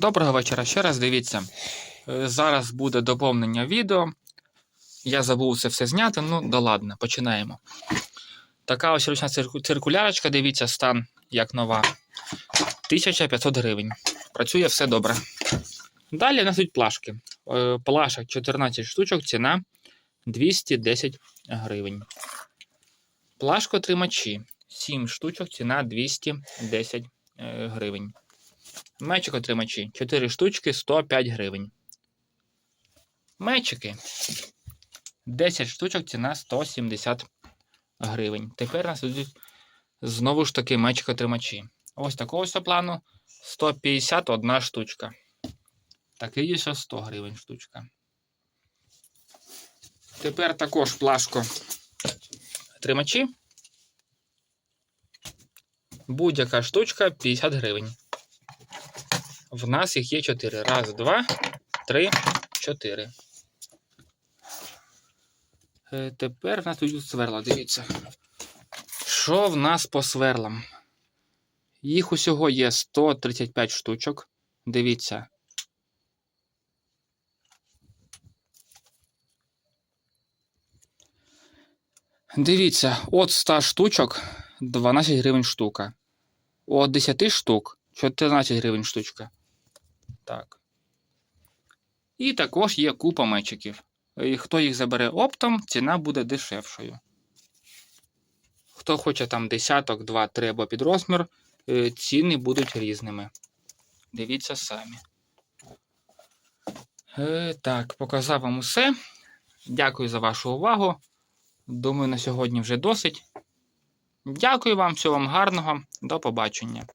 Доброго вечора ще раз. Дивіться. Е, Зараз буде доповнення відео. Я забув це все зняти, ну да ладно, починаємо. Така ось ручна циркулярочка, дивіться, стан як нова. 1500 гривень. Працює все добре. Далі в нас тут плашки. Е, Плашок 14 штучок, ціна 210 гривень. Плашкотримачі 7 штучок, ціна 210 е, гривень. Мечик отримачі 4 штучки 105 гривень. Мечики 10 штучок, ціна 170 гривень. Тепер у нас йдуть знову ж таки мечик отримачі. Ось такого ось плану 151 штучка. Такий ще 100 гривень штучка. Тепер також плашко тримачі. Будь-яка штучка 50 гривень. В нас їх є 4. Раз, два, три, чотири. Е, Тепер в нас тут сверла. Дивіться. Що в нас по сверлам? Їх усього є 135 штучок. Дивіться. Дивіться, от 100 штучок 12 гривень штука. От 10 штук 14 гривень штучка. Так. І також є купа мечиків. І хто їх забере оптом, ціна буде дешевшою. Хто хоче там десяток, два, три або під розмір, е, ціни будуть різними. Дивіться самі. Е, Так, показав вам усе. Дякую за вашу увагу. Думаю, на сьогодні вже досить. Дякую вам, всього вам гарного. До побачення.